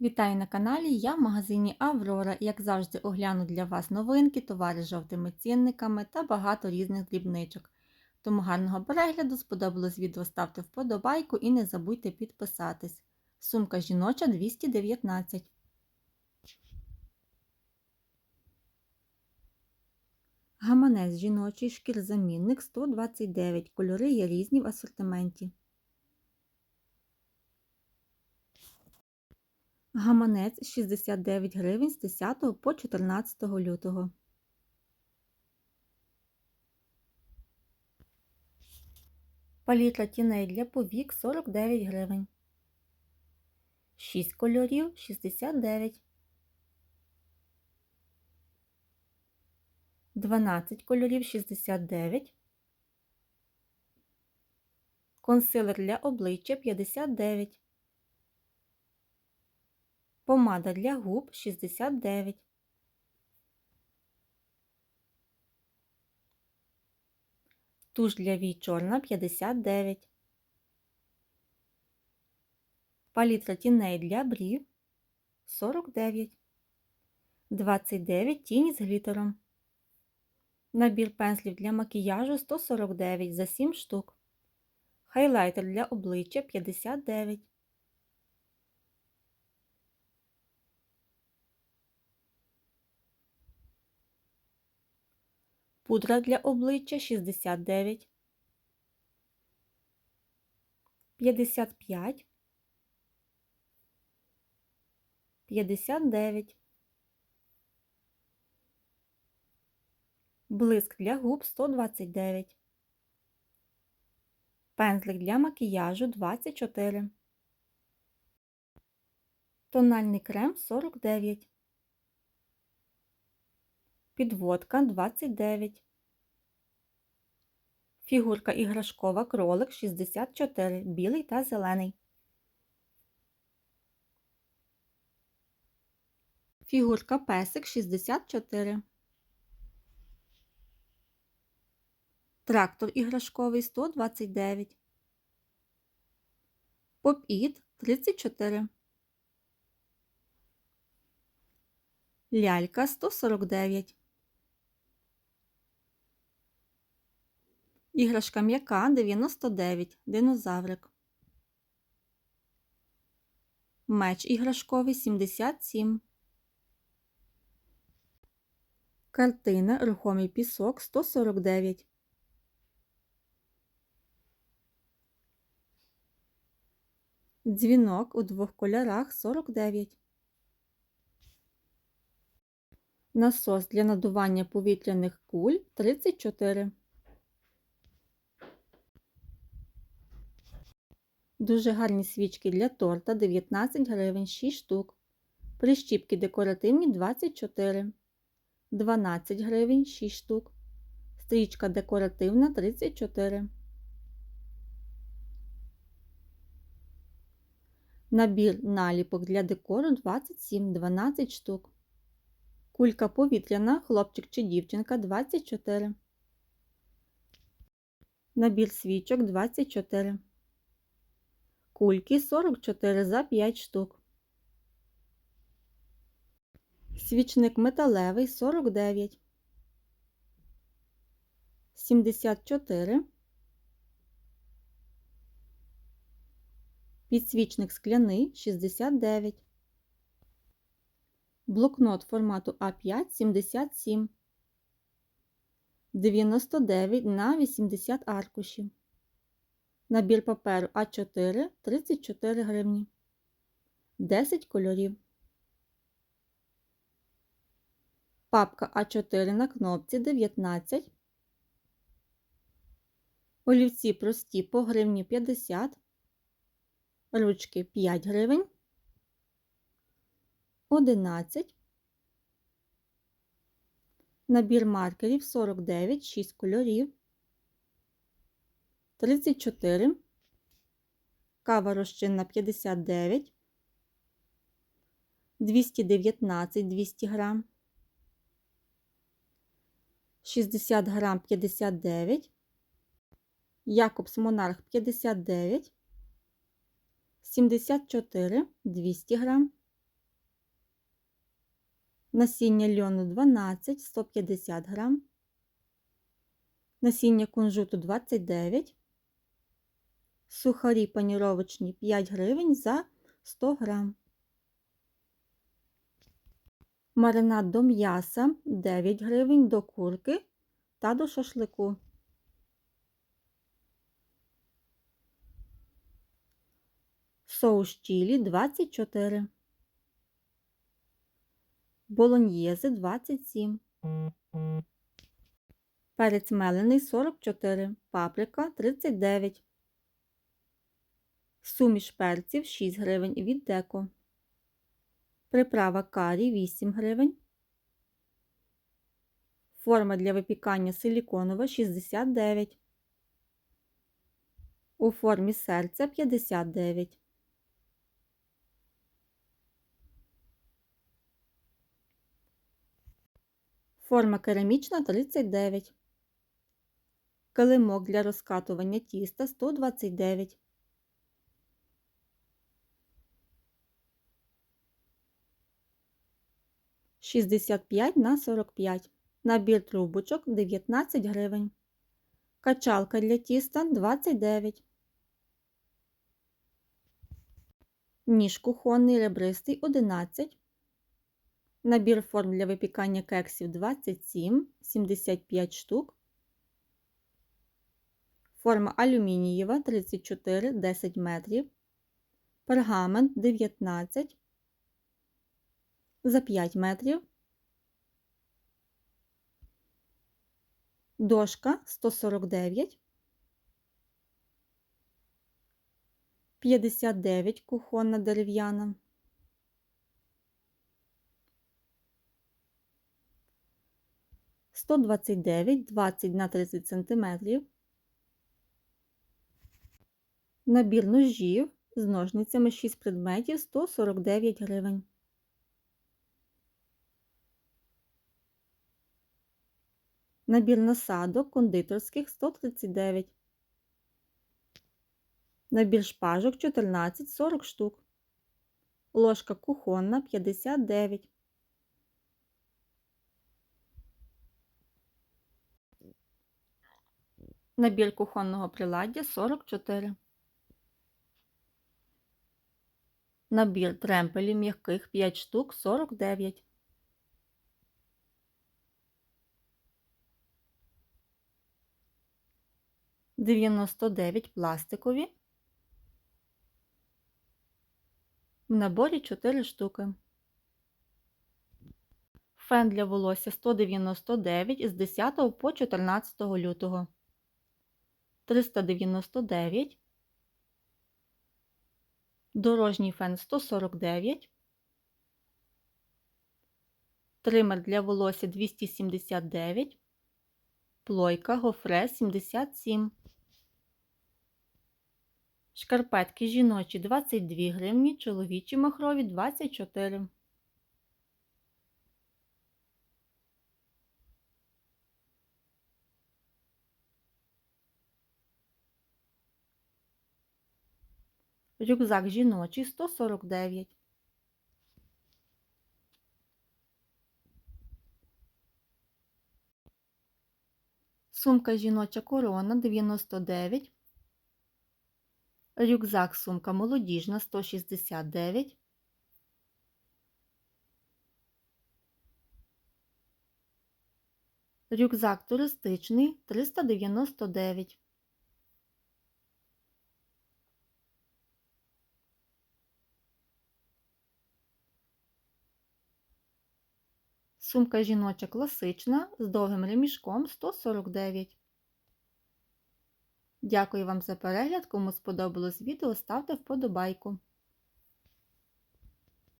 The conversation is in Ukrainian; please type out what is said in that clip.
Вітаю на каналі, я в магазині Аврора. Як завжди, огляну для вас новинки, товари з жовтими цінниками та багато різних дрібничок. Тому гарного перегляду, сподобалось відео, ставте вподобайку і не забудьте підписатись. Сумка жіноча 219. Гаманець жіночий шкірзамінник 129. Кольори є різні в асортименті. Гаманець 69 гривень з 10 по 14 лютого. Палітра тіней для повік 49 гривень. 6 кольорів 69. 12 кольорів 69. Консилер для обличчя 59. Помада для губ 69. Туш для вій чорна 59. Палітра тіней для брів 49. 29 тіні з глітером. Набір пензлів для макіяжу 149 за 7 штук. Хайлайтер для обличчя 59. Пудра для обличчя 69, 55, 59. Блиск для губ 129. Пензлик для макіяжу 24. Тональний крем 49. Підводка 29. Фігурка іграшкова кролик 64, білий та зелений. Фігурка песик 64. Трактор іграшковий 129. Поп-іт 34. Лялька 149. Іграшка м'яка 99. Динозаврик. Меч іграшковий 77. Картина Рухомий пісок 149. Дзвінок у двох кольорах 49. Насос для надування повітряних куль 34. Дуже гарні свічки для торта 19 гривень 6 штук. Прищіпки декоративні 24, 12 гривень 6 штук. Стрічка декоративна 34. Набір наліпок для декору 27, 12 штук. Кулька повітряна, хлопчик чи дівчинка 24. Набір свічок 24. Кульки 44 за 5 штук. Свічник металевий 49. 74. Підсвічник скляний 69. Блокнот формату А5 77. 99 на 80 аркушів. Набір паперу А4 34 гривні. 10 кольорів. Папка А4 на кнопці 19. Олівці прості по гривні 50. Ручки 5 гривень. 11. Набір маркерів 49, 6 кольорів. 34. Кава розчинна 59. 219 200 грам. 60 грам 59. Якобс Монарх 59. 74 200 грам. насіння льону 12 150 грам, насіння кунжуту 29, сухарі паніровочні 5 гривень за 100 грам. Маринад до м'яса 9 гривень до курки та до шашлику. Соус чілі 24. Болоньєзи 27. Перець мелений 44. Паприка 39. Суміш перців 6 гривень від деко. Приправа карі 8 гривень. Форма для випікання силіконова 69. У формі серця 59. Форма керамічна 39. Килимок для розкатування тіста 129. Шістдесят п'ять на сорок п'ять. Набір трубочок 19 гривень. Качалка для тіста 29. Ніж кухонний ребристий 11. Набір форм для випікання кексів 27, 75 штук. Форма алюмінієва 34, 10 метрів. Пергамент 19 за 5 метрів. Дошка 149. 59 кухонна дерев'яна. Сто двадцять дев'ять, двадцять на тридцять сантиметрів. Набір ножів з ножницями 6 предметів 149 гривень. Набір насадок кондитерських 139. Набір шпажок 14 40 штук. Ложка кухонна 59. Набір кухонного приладдя 44. Набір тремпелів м'яких 5 штук 49. Дев'яносто дев'ять пластикові. В наборі 4 штуки. Фен для волосся 199 із 10 по 14 лютого. 399. Дорожній фен 149. Тример для волосся 279. Плойка гофре 77. Шкарпетки жіночі 22 гривні, чоловічі махрові 24. Рюкзак жіночий 149. Сумка жіноча корона 99. Рюкзак сумка молодіжна 169. Рюкзак туристичний 399. Сумка жіноча класична з довгим ремішком 149. Дякую вам за перегляд. Кому сподобалось відео, ставте вподобайку.